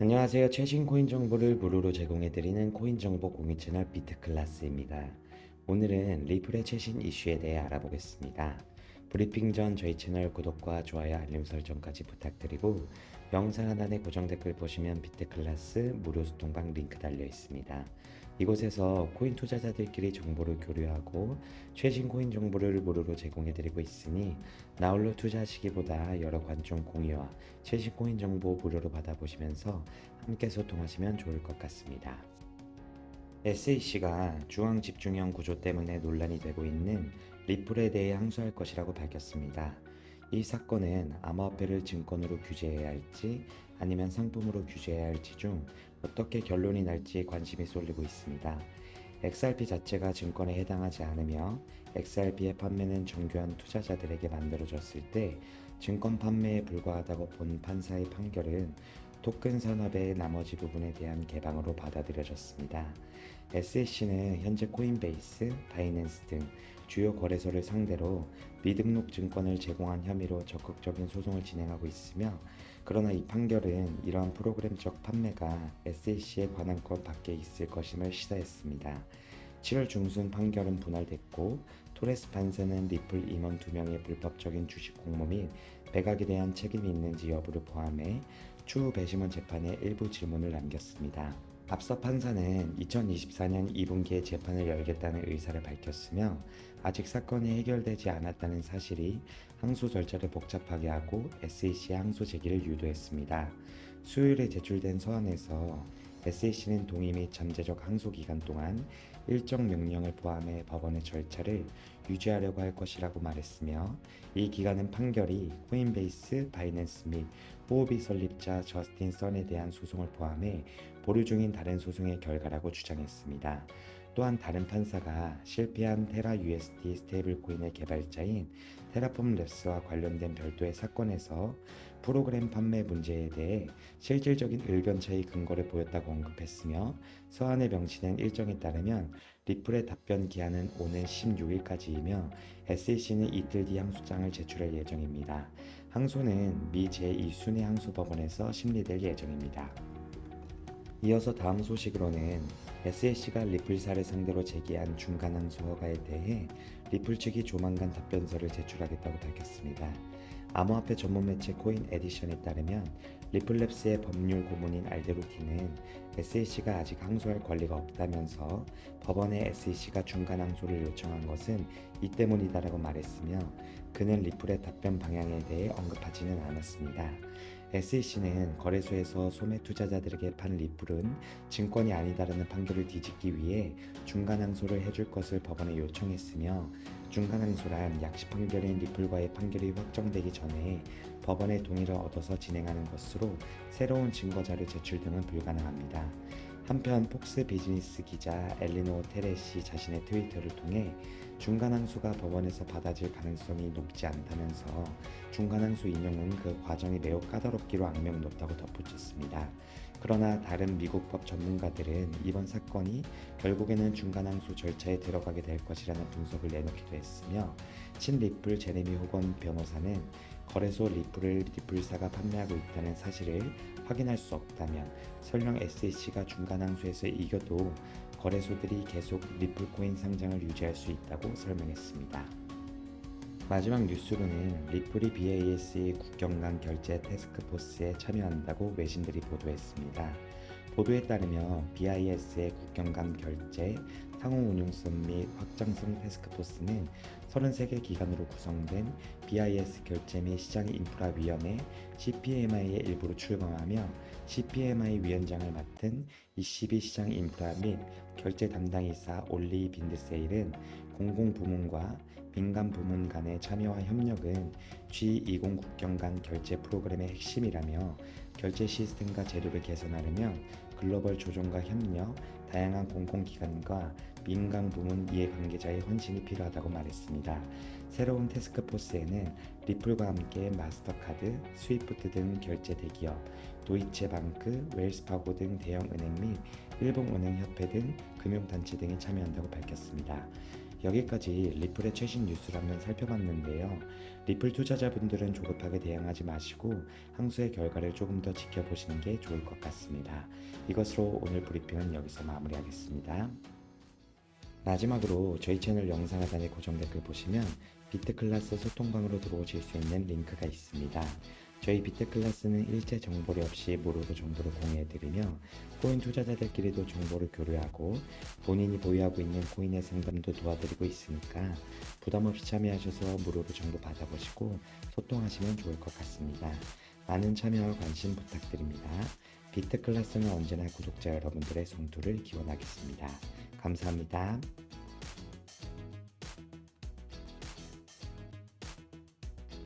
안녕하세요. 최신 코인 정보를 무료로 제공해드리는 코인 정보 공유 채널 비트클라스입니다. 오늘은 리플의 최신 이슈에 대해 알아보겠습니다. 브리핑 전 저희 채널 구독과 좋아요, 알림 설정까지 부탁드리고 영상 하단에 고정 댓글 보시면 비트클라스 무료 소통방 링크 달려 있습니다. 이곳에서 코인 투자자들끼리 정보를 교류하고 최신 코인 정보를 무료로 제공해드리고 있으니 나홀로 투자하시기보다 여러 관점 공유와 최신 코인 정보 무료로 받아보시면서 함께 소통하시면 좋을 것 같습니다. SEC가 중앙 집중형 구조 때문에 논란이 되고 있는 리플에 대해 항소할 것이라고 밝혔습니다. 이 사건은 암호화폐를 증권으로 규제해야 할지 아니면 상품으로 규제해야 할지 중 어떻게 결론이 날지 관심이 쏠리고 있습니다. XRP 자체가 증권에 해당하지 않으며 XRP의 판매는 정교한 투자자들에게 만들어졌을 때 증권 판매에 불과하다고 본 판사의 판결은 토큰 산업의 나머지 부분에 대한 개방으로 받아들여졌습니다. SEC는 현재 코인베이스, 바이낸스 등 주요 거래소를 상대로 미등록 증권을 제공한 혐의로 적극적인 소송을 진행하고 있으며 그러나 이 판결은 이러한 프로그램적 판매가 SEC의 관할권 밖에 있을 것임을 시사했습니다. 7월 중순 판결은 분할됐고 토레스 판사는 리플 임원 2명의 불법적인 주식 공모 및 매각에 대한 책임이 있는지 여부를 포함해 추후 배심원 재판에 일부 질문을 남겼습니다. 앞서 판사는 2024년 2분기에 재판을 열겠다는 의사를 밝혔으며 아직 사건이 해결되지 않았다는 사실이 항소 절차를 복잡하게 하고 SEC의 항소 제기를 유도했습니다. 수요일에 제출된 서한에서 SEC는 동의 및 잠재적 항소 기간 동안 일정 명령을 포함해 법원의 절차를 유지하려고 할 것이라고 말했으며 이 기간은 판결이 코인베이스, 바이낸스 및 호흡이 설립자 저스틴 선에 대한 소송을 포함해 보류 중인 다른 소송의 결과라고 주장했습니다. 또한 다른 판사가 실패한 테라 USD 스테이블 코인의 개발자인 테라폼 랩스와 관련된 별도의 사건에서 프로그램 판매 문제에 대해 실질적인 의견 차이 근거를 보였다고 언급했으며 서한의 명시된 일정에 따르면 리플의 답변 기한은 오는 16일까지이며 SEC는 이틀 뒤 항소장을 제출할 예정입니다. 항소는 미 제2순회 항소법원에서 심리될 예정입니다. 이어서 다음 소식으로는 SEC가 리플사를 상대로 제기한 중간 항 소 허가에 대해 리플 측이 조만간 답변서를 제출하겠다고 밝혔습니다. 암호화폐 전문 매체 코인 에디션에 따르면 리플랩스의 법률 고문인 알데루티는 SEC가 아직 항소할 권리가 없다면서 법원에 SEC가 중간 항소를 요청한 것은 이 때문이다라고 말했으며 그는 리플의 답변 방향에 대해 언급하지는 않았습니다. SEC는 거래소에서 소매 투자자들에게 판 리플은 증권이 아니다라는 판결을 뒤집기 위해 중간 항소를 해줄 것을 법원에 요청했으며 중간 항소란 약식 판결인 리플과의 판결이 확정되기 전에 법원의 동의를 얻어서 진행하는 것으로 새로운 증거자료 제출 등은 불가능합니다. 한편 폭스 비즈니스 기자 엘리노 테레시 자신의 트위터를 통해 중간항소가 법원에서 받아질 가능성이 높지 않다면서 중간항소 인용은 그 과정이 매우 까다롭기로 악명 높다고 덧붙였습니다. 그러나 다른 미국법 전문가들은 이번 사건이 결국에는 중간항소 절차에 들어가게 될 것이라는 분석을 내놓기도 했으며 친 리플 제레미 호건 변호사는 거래소 리플을 리플사가 판매하고 있다는 사실을 확인할 수 없다면 설령 SEC가 중간항소에서 이겨도 거래소들이 계속 리플 코인 상장을 유지할 수 있다고 설명했습니다. 마지막 뉴스로는 리플이 BAS의 국경 간 결제 테스크포스에 참여한다고 외신들이 보도했습니다. 보도에 따르면 BIS의 국경 간 결제 상호 운용성 및 확장성 테스크포스는 33개 기관으로 구성된 BIS 결제 및 시장 인프라 위원회 CPMI의 일부로 출범하며 CPMI 위원장을 맡은 ECB 시장 인프라 및 결제 담당이사 올리 빈드세일은 공공부문과 민간 부문 간의 참여와 협력은 G20 국경 간 결제 프로그램의 핵심이라며 결제 시스템과 제도를 개선하려면 글로벌 조정과 협력, 다양한 공공기관과 민간 부문 이해관계자의 헌신이 필요하다고 말했습니다. 새로운 테스크포스에는 리플과 함께 마스터카드, 스위프트 등 결제 대기업, 도이체방크, 웰스파고 등 대형 은행 및 일본은행협회 등 금융단체 등이 참여한다고 밝혔습니다. 여기까지 리플의 최신 뉴스를 한번 살펴봤는데요. 리플 투자자분들은 조급하게 대응하지 마시고 항수의 결과를 조금 더 지켜보시는 게 좋을 것 같습니다. 이것으로 오늘 브리핑은 여기서 마무리하겠습니다. 마지막으로 저희 채널 영상 하단에 고정 댓글 보시면 비트클래스 소통방으로 들어오실 수 있는 링크가 있습니다. 저희 비트클래스는 일체 정보료 없이 무료로 정보를 공유해드리며 코인 투자자들끼리도 정보를 교류하고 본인이 보유하고 있는 코인의 상담도 도와드리고 있으니까 부담 없이 참여하셔서 무료로 정보 받아보시고 소통하시면 좋을 것 같습니다. 많은 참여와 관심 부탁드립니다. 비트클래스는 언제나 구독자 여러분들의 성투를 기원하겠습니다. 감사합니다.